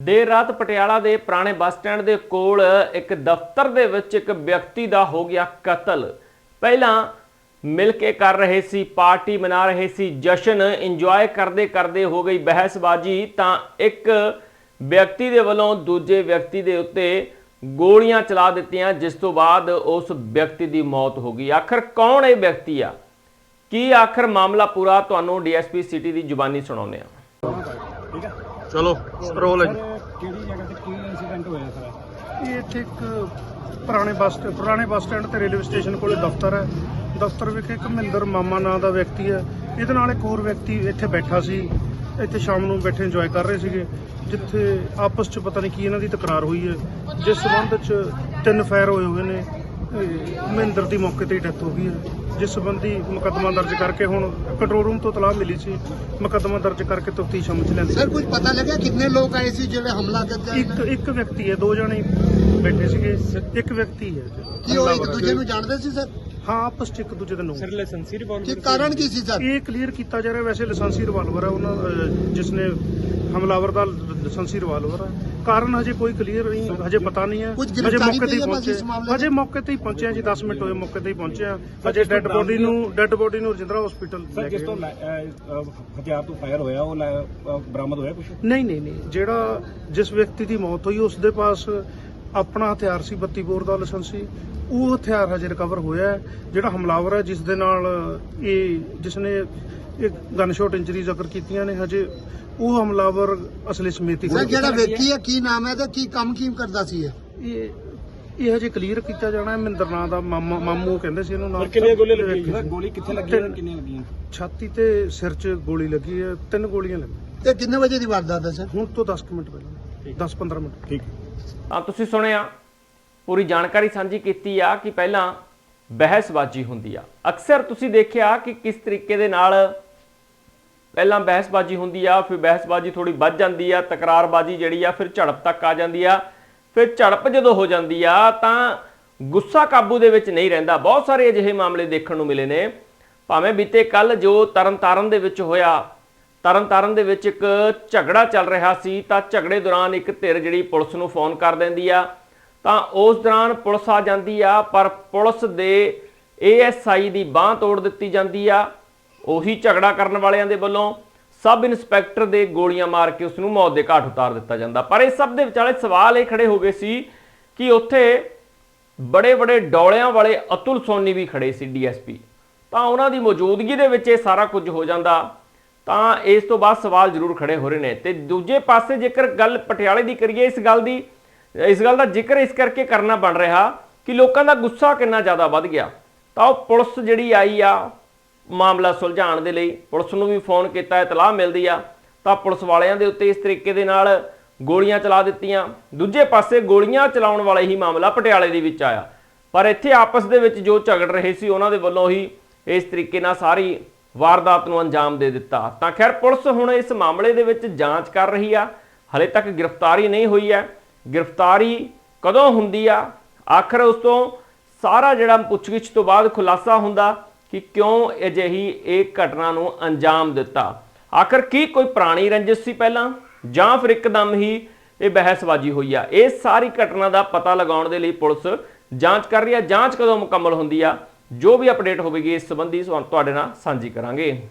ਦੇਰ ਰਾਤ ਪਟਿਆਲਾ ਦੇ ਪੁਰਾਣੇ ਬੱਸ ਸਟੈਂਡ ਦੇ ਕੋਲ ਇੱਕ ਦਫ਼ਤਰ ਦੇ ਵਿੱਚ ਇੱਕ ਵਿਅਕਤੀ ਦਾ ਹੋ ਗਿਆ ਕਤਲ। ਪਹਿਲਾਂ ਮਿਲ ਕੇ ਕਰ ਰਹੇ ਸੀ, ਪਾਰਟੀ ਮਨਾ ਰਹੇ ਸੀ, ਜਸ਼ਨ ਇੰਜੋਏ ਕਰਦੇ ਕਰਦੇ ਹੋ ਗਈ ਬਹਿਸਬਾਜ਼ੀ, ਤਾਂ ਇੱਕ ਵਿਅਕਤੀ ਦੇ ਵੱਲੋਂ ਦੂਜੇ ਵਿਅਕਤੀ ਦੇ ਉੱਤੇ ਗੋਲੀਆਂ ਚਲਾ ਦਿੱਤੀਆਂ, ਜਿਸ ਤੋਂ ਬਾਅਦ ਉਸ ਵਿਅਕਤੀ ਦੀ ਮੌਤ ਹੋ ਗਈ। ਆਖਰ ਕੌਣ ਇਹ ਵਿਅਕਤੀ ਆ? ਕੀ ਆਖਰ ਮਾਮਲਾ ਪੂਰਾ? ਤੁਹਾਨੂੰ ਡੀਐਸਪੀ ਸਿਟੀ ਦੀ ਜ਼ੁਬਾਨੀ ਸੁਣਾਉਂਦੇ ਆ ਚਲੋ ਰੋਲ ਹੈ ਜੀ। ਕਿਹੜੀ ਜਗ੍ਹਾ ਤੇ ਕੀ ਇਨਸੀਡੈਂਟ ਹੋਇਆ ਸਰ? ਇਹ ਇੱਥੇ ਇੱਕ ਪੁਰਾਣੇ ਬੱਸ ਸਟੈਂਡ ਪੁਰਾਣੇ ਬੱਸ ਸਟੈਂਡ ਤੇ ਰੇਲਵੇ ਸਟੇਸ਼ਨ ਕੋਲੇ ਦਫ਼ਤਰ ਹੈ। ਦਫ਼ਤਰ ਵਿਖੇ ਇੱਕ ਮਹਿੰਦਰ ਮਾਮਾ ਨਾਂ ਦਾ ਵਿਅਕਤੀ ਹੈ। ਇਹਦੇ ਨਾਲ ਇੱਕ ਹੋਰ ਵਿਅਕਤੀ ਇੱਥੇ ਬੈਠਾ ਸੀ। ਇੱਥੇ ਸ਼ਾਮ ਨੂੰ ਬੈਠੇ ਇੰਜੋਏ ਕਰ ਰਹੇ ਸੀਗੇ ਜਿੱਥੇ ਆਪਸ 'ਚ ਪਤਾ ਨਹੀਂ ਕੀ ਇਹਨਾਂ ਦੀ ਤਕਰਾਰ ਹੋਈ ਹੈ। ਜਿਸ ਸਬੰਧ 'ਚ ਤਿੰਨ ਫਾਇਰ ਹੋਏ ਹੋਏ ਨੇ। ਮਹਿੰਦਰ ਦੀ ਮੌਕੇ ਤੇ ਹੀ ਡੈਥ ਹੋ ਗਈ ਹੈ। ਜਿਸ ਸੰਬੰਧੀ ਮੁਕੱਦਮਾ ਦਰਜ ਕਰਕੇ ਹੁਣ ਕੰਟਰੋਲ ਰੂਮ ਤੋਂ ਤਲਾਹ ਮਿਲੀ ਸੀ। ਮੁਕੱਦਮਾ ਦਰਜ ਕਰਕੇ ਤਫਤੀਸ਼ ਅਮਲ 'ਚ ਲੈਂਦੀ ਸਰ ਕੁਝ ਪਤਾ ਲੱਗਿਆ ਕਿੰਨੇ ਲੋਕ ਆਏ ਸੀ ਜਿਹੜੇ ਹਮਲਾ ਕਰਦੇ ਇੱਕ ਇੱਕ ਵਿਅਕਤੀ ਹੈ। ਦੋ ਜਣੇ ਬੈਠੇ ਸੀਗੇ। ਇੱਕ ਵਿਅਕਤੀ ਹੈ ਕੀ ਉਹ ਇੱਕ ਦੂਜੇ ਨੂੰ ਜਾਣਦੇ ਸੀ ਸਰ ਹਾਂ ਆਪਸ ਚ ਇੱਕ ਦੂਜੇ ਦੇ ਨੂੰ। ਸਰ ਲਾਇਸੈਂਸੀ ਕੀ ਰਿਵਾਲਵਰ ਕਾਰਨ ਕੀ ਸੀ ਸਰ ਇਹ ਕਲੀਅਰ ਕੀਤਾ ਜਾ ਰਿਹਾ ਵੈਸੇ ਲਾਇਸੈਂਸੀ ਰਿਵਾਲਵਰ ਹੈ। ਉਹਨਾਂ ਜਿਸ ਨੇ ਹਮਲਾਵਰ ਦਾ ਲਾਇਸੈਂਸੀ ਰਿਵਾਲਵਰ ਹੈ ਕਾਰਨ ਹਜੇ ਕੋਈ ਕਲੀਅਰ ਨਹੀਂ ਹਜੇ ਪਤਾ ਨਹੀਂ ਹੈ। ਕੁਝ ਹਜੇ ਗ੍ਰਿਫਤਾਰੀ ਮੌਕੇ ਤੇ ਹੀ ਪਈ ਹੈ ਬਸ ਪਹੁੰਚੇ। ਇਸ ਮਾਮਲੇ 'ਚ? ਹਜੇ ਮੌਕੇ ਤੇ ਹੀ ਪਹੁੰਚੇ ਹਾਂ ਜੀ 10 ਮਿੰਟ ਹੋਏ ਮੌਕੇ ਤੇ ਹੀ ਪਹੁੰਚੇ ਹਾਂ ਹਜੇ ਡੈੱਡ ਬੋਡੀ ਨੂੰ ਡੈੱਡ ਬੋਡੀ ਨੂੰ ਰਜਿੰਦਰਾ ਹਸਪੀਟਲ ਸਰ ਜਿਸ ਤੋਂ ਲੈ- ਅਹ, ਅਹ, ਹਥਿਆਰ ਤੋਂ ਫਾਇਰ ਹੋਇਆ ਉਹ ਲੈ- ਅਹ, ਬਰਾਮਦ ਹੋਇਆ ਕੁਝ ਨਹੀਂ ਨਹੀਂ ਨਹੀਂ। ਜਿਹੜਾ ਜਿਸ ਵਿਅਕਤੀ ਦੀ ਮੌਤ ਹੋਈ ਉਸ ਦੇ ਪਾਸ ਆਪਣਾ ਹਥਿਆਰ ਸੀ 32 ਬੋਰ ਦਾ ਲਾਇਸੈਂਸ। ਸੀ ਉਹ ਹਥਿਆਰ ਹਜੇ ਰਿਕਵਰ ਹੋਇਆ ਹੈ। ਜਿਹੜਾ ਹਮਲਾਵਰ ਹੈ ਜਿਸ ਦੇ ਨਾਲ ਇਹ ਜਿਸ ਨੇ ਇਹ ਗਨ ਸ਼ਾਟ ਇੰਜਰੀਜ਼ ਅਗਰ ਕੀਤੀਆਂ ਨੇ ਹਜੇ ਉਹ ਹਮਲਾਵਰ ਅਸਲੀ ਸਮੇਤ ਹੀ ਸਰ ਜਿਹੜਾ ਵਿਅਕਤੀ ਹੈ ਕੀ ਨਾਮ ਹੈ ਤੇ ਕੀ ਕੰਮ ਕੀ ਕਰਦਾ ਸੀ ਇਹ? ਇਹ ਇਹ ਹਜੇ ਕਲੀਅਰ ਕੀਤਾ ਜਾਣਾ ਹੈ ਮਹਿੰਦਰ ਨਾਂ ਦਾ ਮਾਮਾ ਮਾਮੂ ਕਹਿੰਦੇ ਸੀ ਇਹਨੂੰ ਨਾਮ ਕਿੰਨੀਆਂ ਗੋਲੀਆਂ ਲੱਗੀਆਂ ਗੋਲੀ ਕਿੱਥੇ ਲੱਗੀ ਕਿੰਨੀਆਂ ਲੱਗੀਆਂ? ਛਾਤੀ ਤੇ ਸਿਰ 'ਚ ਗੋਲੀ ਲੱਗੀ ਹੈ ਤਿੰਨ ਗੋਲੀਆਂ ਲੱਗੀਆਂ। ਤੇ ਕਿੰਨੇ ਵਜੇ ਦੀ ਵਾਰਦਾਤ ਹੈ ਸਰ? ਹੁਣ ਤੋਂ 10 ਕੁ ਮਿੰਟ ਪਹਿਲਾਂ। 10-15 ਮਿੰਟ। ਠੀਕ। ਤਾਂ ਤੁਸੀਂ ਸੁਣਿਆ ਪੂਰੀ ਜਾਣਕਾਰੀ ਸਾਂਝੀ ਕੀਤੀ ਆ ਕਿ ਪਹਿਲਾਂ ਬਹਿਸਬਾਜ਼ੀ ਹੁੰਦੀ ਆ। ਅਕਸਰ ਤੁਸੀਂ ਦੇਖਿਆ ਕਿ ਕਿਸ ਤਰੀਕੇ ਦੇ ਨਾਲ ਪਹਿਲਾਂ ਬਹਿਸਬਾਜ਼ੀ ਹੁੰਦੀ ਆ, ਫਿਰ ਬਹਿਸਬਾਜ਼ੀ ਥੋੜੀ ਵੱਧ ਜਾਂਦੀ ਆ, ਤਕਰਾਰਬਾਜ਼ੀ ਜਿਹੜੀ ਆ, ਫਿਰ ਝੜਪ ਤੱਕ ਆ ਜਾਂਦੀ ਆ। ਫਿਰ ਝੜਪ ਜਦੋਂ ਹੋ ਜਾਂਦੀ ਆ, ਤਾਂ ਗੁੱਸਾ ਕਾਬੂ ਦੇ ਵਿੱਚ ਨਹੀਂ ਰਹਿੰਦਾ। ਬਹੁਤ ਸਾਰੇ ਅਜਿਹੇ ਮਾਮਲੇ ਦੇਖਣ ਨੂੰ ਮਿਲੇ ਨੇ। ਭਾਵੇਂ ਬੀਤੇ ਕੱਲ ਜੋ ਤਰਨਤਾਰਨ ਦੇ ਵਿੱਚ ਹੋਇਆ, ਤਰਨਤਾਰਨ ਦੇ ਵਿੱਚ ਇੱਕ ਝਗੜਾ ਚੱਲ ਰਿਹਾ ਸੀ, ਤਾਂ ਝਗੜੇ ਦੌਰਾਨ ਇੱਕ ਧਿਰ ਜਿਹੜੀ ਪੁਲਿਸ ਨੂੰ ਫੋਨ ਕਰ ਦਿੰਦੀ ਆ। ਤਾਂ ਉਸ ਦੌਰਾਨ ਪੁਲਿਸ ਆ ਜਾਂਦੀ ਆ, ਪਰ ਪੁਲਿਸ ਦੇ ਏਐਸਆਈ ਦੀ ਬਾਹ ਤੋੜ ਦਿੱਤੀ ਜਾਂਦੀ ਆ। ਉਹੀ ਝਗੜਾ ਕਰਨ ਵਾਲਿਆਂ ਦੇ ਵੱਲੋਂ ਸਬ ਇੰਸਪੈਕਟਰ ਦੇ ਗੋਲੀਆਂ ਮਾਰ ਕੇ ਉਸ ਨੂੰ ਮੌਤ ਦੇ ਘਾਟ ਉਤਾਰ ਦਿੱਤਾ ਜਾਂਦਾ। ਪਰ ਇਹ ਸਭ ਦੇ ਵਿਚਾਲੇ ਸਵਾਲ ਇਹ ਖੜੇ ਹੋ ਗਏ ਸੀ ਕਿ ਉੱਥੇ ਬੜੇ ਬੜੇ ਡੌਲਿਆਂ ਵਾਲੇ ਅਤੁਲ ਸੋਨੀ ਵੀ ਖੜੇ ਸੀ ਡੀਐਸਪੀ ਤਾਂ ਉਹਨਾਂ ਦੀ ਮੌਜੂਦਗੀ ਦੇ ਵਿੱਚ ਇਹ ਸਾਰਾ ਕੁਝ ਹੋ ਜਾਂਦਾ। ਤਾਂ ਇਸ ਤੋਂ ਬਾਅਦ ਸਵਾਲ ਜ਼ਰੂਰ ਖੜੇ ਹੋ ਰਹੇ ਨੇ। ਤੇ ਦੂਜੇ ਪਾਸੇ ਜੇਕਰ ਗੱਲ ਪਟਿਆਲੇ ਦੀ ਕਰੀਏ ਇਸ ਗੱਲ ਦੀ, ਇਸ ਗੱਲ ਦਾ ਜ਼ਿਕਰ ਇਸ ਕਰਕੇ ਕਰਨਾ ਬਣ ਰਿਹਾ ਕਿ ਲੋਕਾਂ ਦਾ ਗੁੱਸਾ ਕਿੰਨਾ ਜ਼ਿਆਦਾ ਵੱਧ ਗਿਆ। ਤਾਂ ਉਹ ਪੁਲਿਸ ਜਿਹੜੀ ਆਈ ਆ ਮਾਮਲਾ ਸੁਲਝਾਉਣ ਦੇ ਲਈ ਪੁਲਿਸ ਨੂੰ ਵੀ ਫੋਨ ਕੀਤਾ, ਇਤਲਾਹ ਮਿਲਦੀ ਆ। ਤਾਂ ਪੁਲਿਸ ਵਾਲਿਆਂ ਦੇ ਉੱਤੇ ਇਸ ਤਰੀਕੇ ਦੇ ਨਾਲ ਗੋਲੀਆਂ ਚਲਾ ਦਿੱਤੀਆਂ। ਦੂਜੇ ਪਾਸੇ ਗੋਲੀਆਂ ਚਲਾਉਣ ਵਾਲਾ ਹੀ ਮਾਮਲਾ ਪਟਿਆਲੇ ਦੇ ਵਿੱਚ ਆਇਆ। ਪਰ ਇੱਥੇ ਆਪਸ ਦੇ ਵਿੱਚ ਜੋ ਝਗੜ ਰਹੇ ਸੀ, ਉਹਨਾਂ ਦੇ ਵੱਲੋਂ ਹੀ ਇਸ ਤਰੀਕੇ ਨਾਲ ਸਾਰੀ ਵਾਰਦਾਤ ਨੂੰ ਅੰਜਾਮ ਦੇ ਦਿੱਤਾ। ਤਾਂ ਖੈਰ, ਪੁਲਿਸ ਹੁਣ ਇਸ ਮਾਮਲੇ ਦੇ ਵਿੱਚ ਜਾਂਚ ਕਰ ਰਹੀ ਆ। ਹਲੇ ਤੱਕ ਗ੍ਰਿਫਤਾਰੀ ਨਹੀਂ ਹੋਈ ਹੈ। ਗ੍ਰਿਫਤਾਰੀ ਕਦੋਂ ਹੁੰਦੀ ਆ? ਆਖਰ ਉਸ ਤੋਂ ਸਾਰਾ ਜਿਹੜਾ ਪੁੱਛਗਿੱਛ ਤੋਂ ਬਾਅਦ ਖੁਲਾਸਾ ਹੁੰਦਾ ਕਿ ਕਿਉਂ ਅਜਿਹੀ ਇਹ ਘਟਨਾ ਨੂੰ ਅੰਜਾਮ ਦਿੱਤਾ? ਆਖਰ ਕੀ ਕੋਈ ਪੁਰਾਣੀ ਰੰਜਿਸ਼ ਸੀ ਪਹਿਲਾਂ? ਜਾਂ ਫਿਰ ਇੱਕਦਮ ਹੀ ਇਹ ਬਹਿਸਬਾਜ਼ੀ ਹੋਈ ਆ? ਇਹ ਸਾਰੀ ਘਟਨਾ ਦਾ ਪਤਾ ਲਗਾਉਣ ਦੇ ਲਈ ਪੁਲਿਸ ਜਾਂਚ ਕਰ ਰਹੀ ਆ। ਜਾਂਚ ਕਦੋਂ ਮੁਕੰਮਲ ਹੁੰਦੀ ਆ? ਜੋ ਵੀ ਅਪਡੇਟ ਹੋਵੇਗੀ ਇਸ ਸੰਬੰਧੀ ਤੁਹਾਡੇ ਨਾਲ ਸਾਂਝੀ ਕਰਾਂਗੇ।